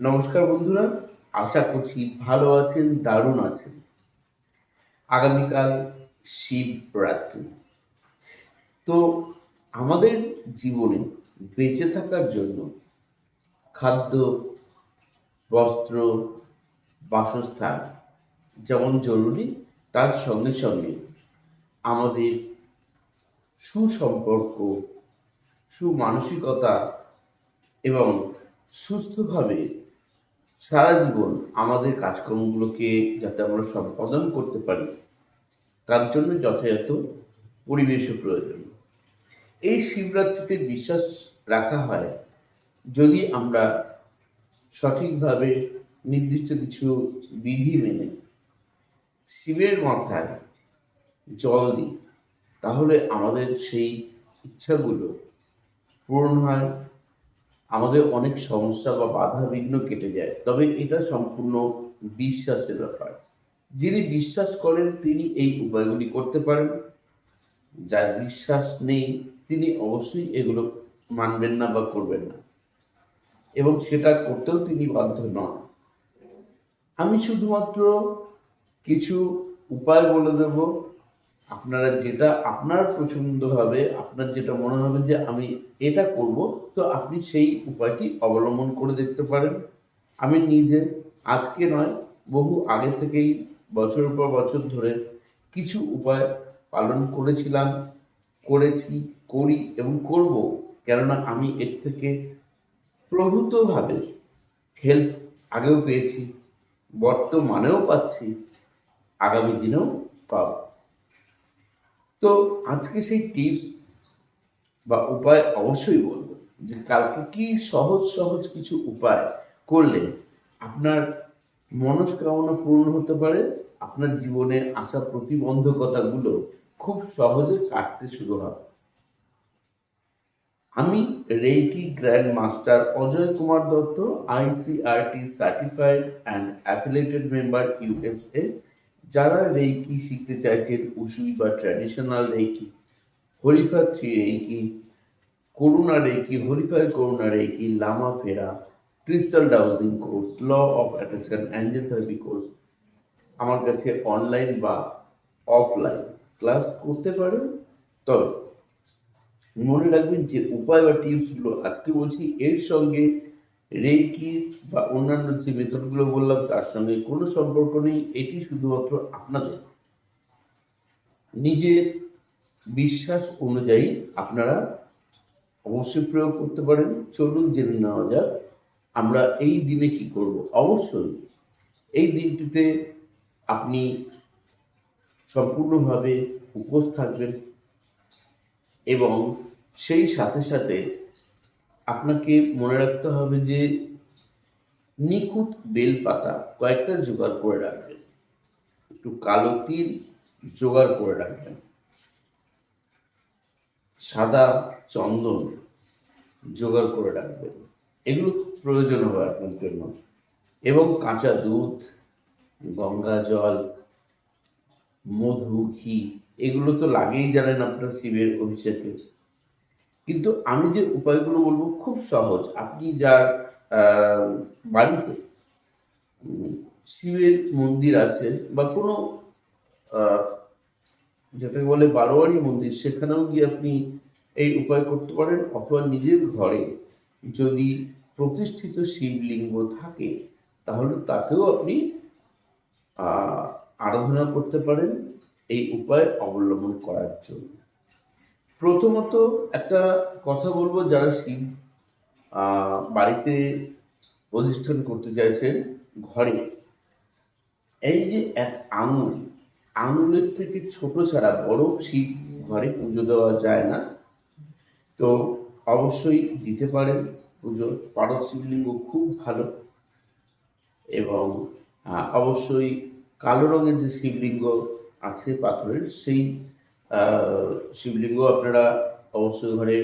নমস্কার বন্ধুরা, আশা করছি ভালো আছেন, দারুণ আছেন। আগামীকাল শিবরাত্রি। তো আমাদের জীবনে বেঁচে থাকার জন্য খাদ্য, বস্ত্র, বাসস্থান যেমন জরুরি, তার সঙ্গে সঙ্গে আমাদের সুসম্পর্ক সুমানসিকতা এবং সুস্থভাবে সারা জীবন আমাদের কাজকর্মগুলোকে যাতে আমরা সম্পাদন করতে পারি, তার জন্য যথাযথ পরিবেশও প্রয়োজন। এই শিবরাত্রিতে বিশ্বাস রাখা হয়, যদি আমরা সঠিকভাবে নির্দিষ্ট কিছু বিধি মেনে শিবের মাথায় জল দিই, তাহলে আমাদের সেই ইচ্ছাগুলো পূরণ হয় আমাদের অনেক সমস্যা বা বাধা বিঘ্ন কেটে যায়। তবে এটা সম্পূর্ণ বিশ্বাসের ব্যাপার। যিনি বিশ্বাস করেন, তিনি এই উপায়গুলি করতে পারেন। যার বিশ্বাস নেই, তিনি অবশ্যই এগুলো মানবেন না বা করবেন না। এবং সেটা করতেও তিনি বাধ্য নন। আমি শুধুমাত্র কিছু উপায় বলে দেব। আপনারা যেটা আপনার পছন্দ হবে, আপনার যেটা মনে হবে যে আমি এটা করব, তো আপনি সেই উপায়টি অবলম্বন করে দেখতে পারেন। আমি নিজে, আজকে নয়, বহু আগে থেকেই বছরের পর বছর ধরে কিছু উপায় পালন করেছিলাম, করেছি, করি এবং করব। কেননা আমি এর থেকে প্রভূতভাবে হেল্প আগেও পেয়েছি, বর্তমানেও পাচ্ছি, আগামী দিনেও পাবো। তো আজকে সেই টিপস বা উপায় অবশ্যই বলব যে কালকে কি সহজ সহজ কিছু উপায় করলে আপনার মনস্কামনা পূর্ণ হতে পারে, আপনার জীবনে আসা প্রতিবন্ধকতাগুলো খুব সহজে কাটতে শুরু হবে আমি reiki grand master Ajay Kumar Dutta ICRT certified and affiliated member USA যারা রেইকি শিখতে চাইছেন উসুই বা traditional reiki, holy fire three reiki, Karuna reiki holy fire Karuna reiki, Lama Fera crystal dowsing course law of attraction angel therapy course আমার কাছে online বা offline class করতে পারেন। তবে মনে রাখবেন যে উপায় বা টিপসগুলো আজকে বলছি, এর সঙ্গে রেকি বা অন্যান্য যে মেথডগুলো বললাম, তার সঙ্গে কোনো সম্পর্ক নেই, এটি শুধুমাত্র আপনাদের। নিজের বিশ্বাস অনুযায়ী আপনারা অবশ্যই প্রয়োগ করতে পারেন। চলুন জেনে নেওয়া যাক, আমরা এই দিনে কি করব? অবশ্যই এই দিনটিতে আপনি সম্পূর্ণভাবে উপোস থাকবেন এবং সেই সাথে সাথে আপনাকে মনে রাখতে হবে যে নিখুঁত বেলপাতা কয়েকটা জোগাড় করে রাখবেন। একটু কালো তিল জোগাড় করে রাখবেন। সাদা চন্দন জোগাড় করে রাখবেন। এগুলো প্রয়োজন হবে আপনার জন্য। এবং কাঁচা দুধ, গঙ্গা জল, মধু, ঘি, এগুলো তো লাগেই জানেন আপনার শিবের অভিষেকে। কিন্তু আমি যে উপায়গুলো বলব খুব সহজ। আপনি যার বাড়িতে শিবের মন্দির আছে বা কোনো যেটাকে বলে বারোয়ারি মন্দির, সেখানেও গিয়ে আপনি এই উপায় করতে পারেন। অথবা নিজের ঘরে যদি প্রতিষ্ঠিত শিবলিঙ্গ থাকে, তাহলে তাকেও আপনি আরাধনা করতে পারেন এই উপায় অবলম্বন করার জন্য। প্রথমত একটা কথা বলব যারা শিব বাড়িতে প্রতিষ্ঠান করতে চাইছেন ঘরে, এই যে এক আঙুল, আঙুলের থেকে ছোট ছাড়া বড় শিব ঘরে পুজো দেওয়া যায় না। তো অবশ্যই দিতে পারেন পুজো, পারদ শিবলিঙ্গ খুব ভালো। এবং অবশ্যই কালো রঙের যে শিবলিঙ্গ আছে পাথরের, সেই শিবলিঙ্গ আপনারা অবশ্যই ঘরে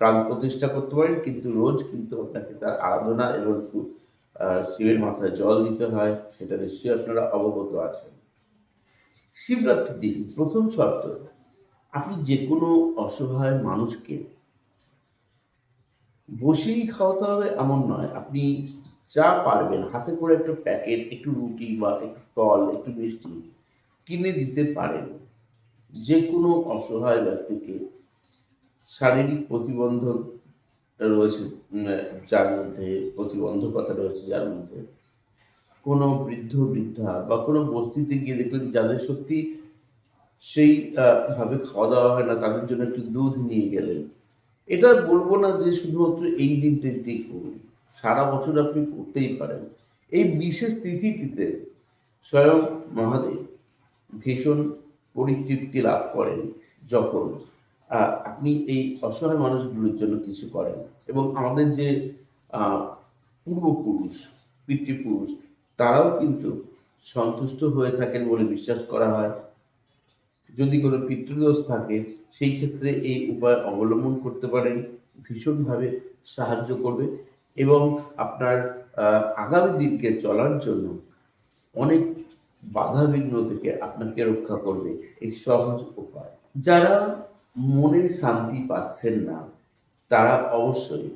প্রাণ প্রতিষ্ঠা করতে পারেন, কিন্তু রোজ কিন্তু আপনাকে তার আরাধনা এবং শিবের মাথায় জল দিতে হয়, সেটা নিশ্চয়ই আপনারা অবগত আছেন। শিবরাত্রির দিন, প্রথম শর্ত, আপনি যে কোনো অসহায় মানুষকে বসেই খাওয়াতে হবে এমন নয়, আপনি যা পারবেন, হাতে করে একটা প্যাকেট, একটু রুটি বা একটু ফল, একটু মিষ্টি কিনে দিতে পারেন। যে কোনো অসহায় ব্যক্তিকে শারীরিক প্রতিবন্ধক রয়েছে যার মধ্যে প্রতিবন্ধকতা রয়েছে, যার মধ্যে কোনো বৃদ্ধ, বৃদ্ধা বা কোনো বস্তিতে গিয়ে দেখলেন যাদের সত্যি সেই ভাবে খাওয়া দাওয়া হয় না, তাদের জন্য একটু দুধ নিয়ে গেলেন। এটা বলব না যে শুধুমাত্র এই দিনটাতেই করুন, সারা বছর আপনি করতেই পারেন। এই বিশেষ তিথিটিতে স্বয়ং মহাদেব ভীষণ পরিতৃপ্তি লাভ করেন যখন আপনি এই অসহায় মানুষগুলোর জন্য কিছু করেন। এবং আমাদের যে পূর্বপুরুষ, পিতৃপুরুষ, তারাও কিন্তু সন্তুষ্ট হয়ে থাকেন বলে বিশ্বাস করা হয়। যদি কোনো পিতৃদোষ থাকে, সেই ক্ষেত্রে এই উপায় অবলম্বন করতে পারেন, ভীষণভাবে সাহায্য করবে। এবং আপনার আগামী দিনকে চলার জন্য অনেক বাধা বিঘ্ন থেকে আপনাকে রক্ষা করবে, এই সহজ উপায়। যারা মনের শান্তি পাচ্ছেন না, তারা অবশ্যই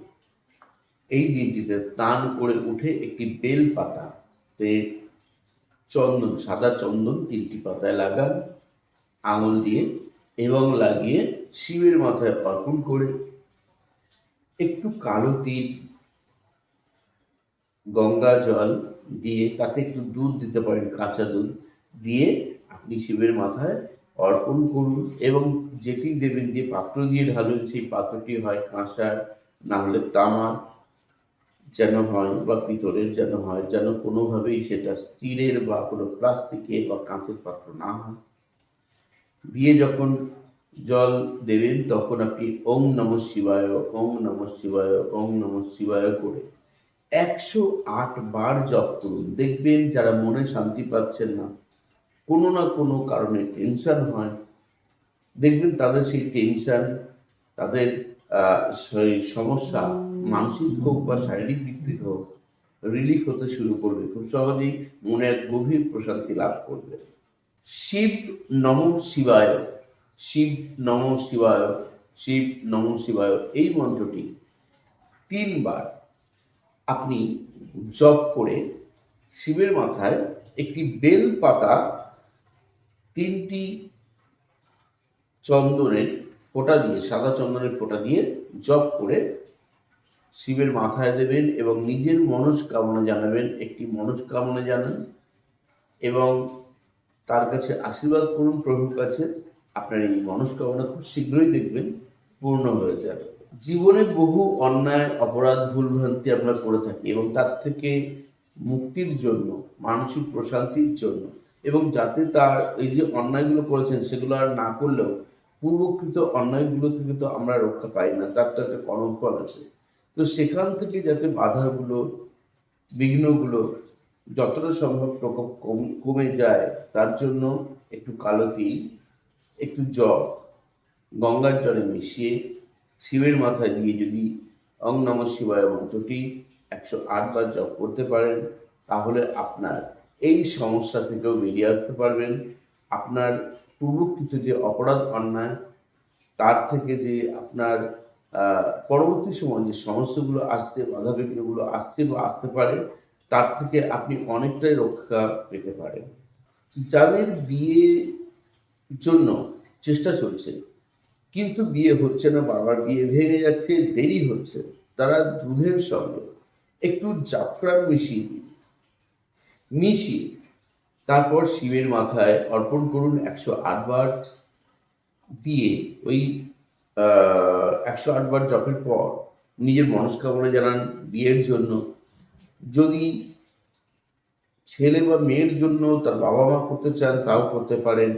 এই দিনটিতে স্নান করে উঠে একটি বেল পাতাতে চন্দন, সাদা চন্দন তিনটি পাতায় লাগান, আঙুল দিয়ে এবং লাগিয়ে শিবের মাথায় অর্পণ করে একটু কালো তিল গঙ্গা জল দিয়ে তাতে একটু দুধ দিতে পারেন, কাঁচা দুধ দিয়ে আপনি শিবের মাথায় অর্পণ করুন এবং যেটি দেবেন, যে পাত্র দিয়ে ঢালুন, সেই পাত্রটি হয় কাঁসার না হলে তামার যেন হয় বা পিতলের যেন হয়, যেন কোনোভাবেই সেটা স্টিলের বা কোনো প্লাস্টিকের বা কাঁচের পাত্র না হয়। দিয়ে যখন জল দেবেন, তখন আপনি ওম নম শিবায়, ওম নম শিবায়, ওম নম শিবায় করে একশো আট বার জপ করুন। দেখবেন যারা মনে শান্তি পাচ্ছেন না, কোনো না কোনো কারণে টেনশন হয়। দেখবেন তাদের সেই টেনশন তাদের সেই সমস্যা মানসিক হোক বা শারীরিক দিক থেকে হোক রিলিফ হতে শুরু করবে। খুব সহজেই মনে এক গভীর প্রশান্তি লাভ করবে। শিব নম শিবায়, শিব নম শিবায়, শিব নম শিবায়, এই মন্ত্রটি তিনবার আপনি জপ করে শিবের মাথায় একটি বেল পাতা তিনটি চন্দনের ফোঁটা দিয়ে, সাদা চন্দনের ফোঁটা দিয়ে জপ করে শিবের মাথায় দেবেন এবং নিজের মনস্কামনা জানাবেন, একটি মনস্কামনা জানান এবং তার কাছে আশীর্বাদ করুন, প্রভুর কাছে। আপনার এই মনস্কামনা খুব শীঘ্রই দেখবেন, পূর্ণ হয়ে যাবে। জীবনে বহু অন্যায়, অপরাধ, ভুলভ্রান্তি আমরা করে থাকি এবং তার থেকে মুক্তির জন্য, মানসিক প্রশান্তির জন্য এবং যাতে তার এই যে অন্যায়গুলো করেছেন সেগুলো আর না করলেও পূর্বকৃত অন্যায়গুলো থেকে তো আমরা রক্ষা পাই না, তার তো একটা কর্মফল আছে। তো সেখান থেকে যাতে বাধাগুলো, বিঘ্নগুলো যতটা সম্ভব প্রকোপ কম- যায়, তার জন্য একটু কালো তিল, একটু জল গঙ্গার জলে মিশিয়ে শিবের মাথায় দিয়ে যদি অং নম শিবায় মন্ত্রটি একশো বার জপ করতে পারেন, তাহলে আপনার এই সমস্যা থেকেও বেরিয়ে আসতে পারবেন। আপনার পূর্বকৃত যে অপরাধ অন্যায়, তার থেকে যে আপনার পরবর্তী সময় যে সমস্যাগুলো আসছে বাধা বিঘ্নগুলো আসছে বা আসতে পারে, তার থেকে আপনি অনেকটাই রক্ষা পেতে পারেন। যাদের বিয়ে জন্য চেষ্টা চলছে কিন্তু বিয়ে হচ্ছে না বাবার বিয়ে ভেঙে যাচ্ছে, দেরি হচ্ছে। তারা দুধের সঙ্গে একটু জাফরান মিশিয়ে দিন। মিশিয়ে তারপর শিবের মাথায় অর্পণ করুন একশো বার দিয়ে ওই একশো বার জপের পর নিজের মনস্কামনা জানান বিয়ের জন্য। যদি ছেলে বা মেয়ের জন্য তার বাবা মা করতে চান, তাও করতে পারেন।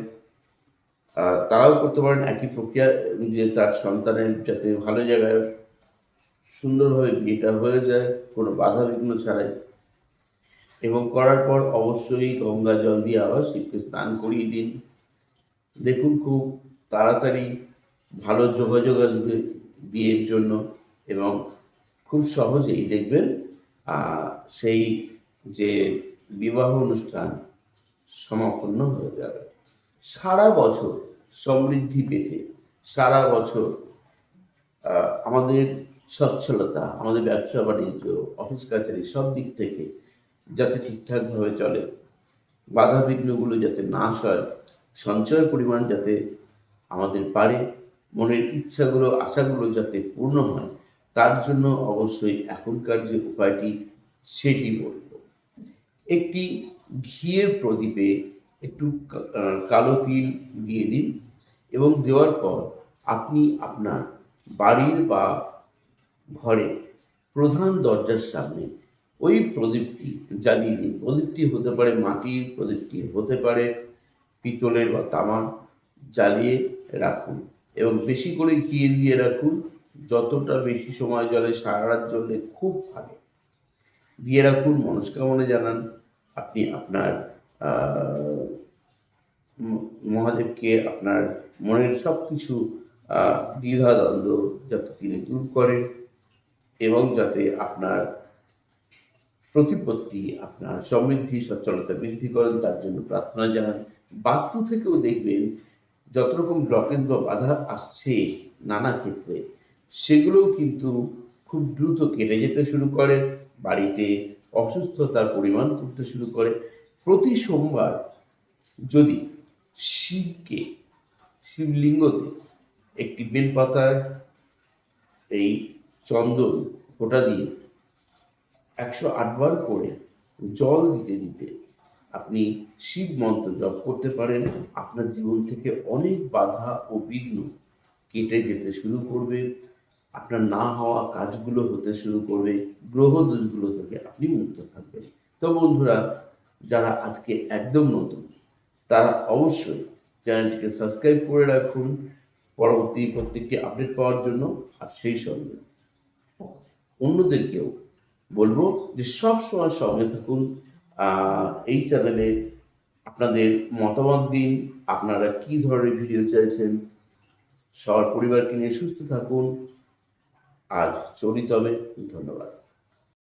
তারাও করতে পারেন, একই প্রক্রিয়া, যে তার সন্তানের যাতে ভালো জায়গায় সুন্দরভাবে বিয়েটা হয়ে যায়, কোনো বাধা বিঘ্ন ছাড়াই। এবং করার পর অবশ্যই গঙ্গা জল দিয়ে আবার শিবকে স্নান করিয়ে দিন। দেখুন খুব তাড়াতাড়ি ভালো যোগাযোগ আসবে বিয়ের জন্য এবং খুব সহজেই দেখবেন সেই যে বিবাহ অনুষ্ঠান সমাপন্ন হয়ে যাবে। সারা বছর সমৃদ্ধি পেতে, সারা বছর আমাদের সচ্ছলতা, আমাদের ব্যবসা বাণিজ্য, অফিস কাছারি সব দিক থেকে যাতে ঠিকঠাকভাবে চলে বাধা বিঘ্নগুলো যাতে নাশ হয় সঞ্চয়ের পরিমাণ যাতে আমাদের পারে মনের ইচ্ছাগুলো, আশাগুলো যাতে পূর্ণ হয়, তার জন্য অবশ্যই এখনকার যে উপায়টি, সেটি বলব। একটি ঘিয়ের প্রদীপে একটু কালো তিল দিয়ে দিন এবং দেওয়ার পর আপনি আপনার বাড়ির বা ঘরে প্রধান দরজার সামনে ওই প্রদীপটি জ্বালিয়ে দিন। প্রদীপটি হতে পারে মাটির, প্রদীপটি হতে পারে পিতলের বা তামার, জ্বালিয়ে রাখুন এবং বেশি করে ঘিয়ে দিয়ে রাখুন। যতটা বেশি সময় জলে সারা রাত জ্বললে খুব ভালো। দিয়ে রাখুন, মনস্কামনা জানান। আপনি আপনার মহাদেবকে আপনার মনের সব কিছু দ্বিধা দ্বন্দ্ব যাতে তিনি দূর করেন এবং যাতে আপনার প্রতিপত্তি, আপনার সমৃদ্ধি, সচ্ছলতা বৃদ্ধি করেন, তার জন্য প্রার্থনা জানান। বাস্তু থেকেও দেখবেন যত রকম ব্লকেজ বা বাধা আসছে নানা ক্ষেত্রে, সেগুলোও কিন্তু খুব দ্রুত কেটে যেতে শুরু করে, বাড়িতে অসুস্থতার পরিমাণ করতে শুরু করে প্রতি সোমবার যদি শিবকে, শিবলিঙ্গতে একটি বেলপাতার এই চন্দন ফোঁটা দিয়ে একশো আটবার করে জল দিতে দিতে আপনি শিব মন্ত্র জপ করতে পারেন। আপনার জীবন থেকে অনেক বাধা ও বিঘ্ন কেটে যেতে শুরু করবে। আপনার না হওয়া কাজগুলো হতে শুরু করবে। গ্রহ দোষগুলো থেকে আপনি মুক্ত থাকবেন। তো বন্ধুরা যারা আজকে একদম নতুন, তারা অবশ্যই চ্যানেলটিকে সাবস্ক্রাইব করে রাখুন পরবর্তী প্রত্যেকটি আপডেট পাওয়ার জন্য, আর সেই সঙ্গে অন্যদেরকেও বলব যে সব সময় সঙ্গে থাকুন এই চ্যানেলে আপনাদের মতামত দিন, আপনারা কি ধরনের ভিডিও চাইছেন, সবার পরিবারকে নিয়ে সুস্থ থাকুন আর চলি হবে ধন্যবাদ।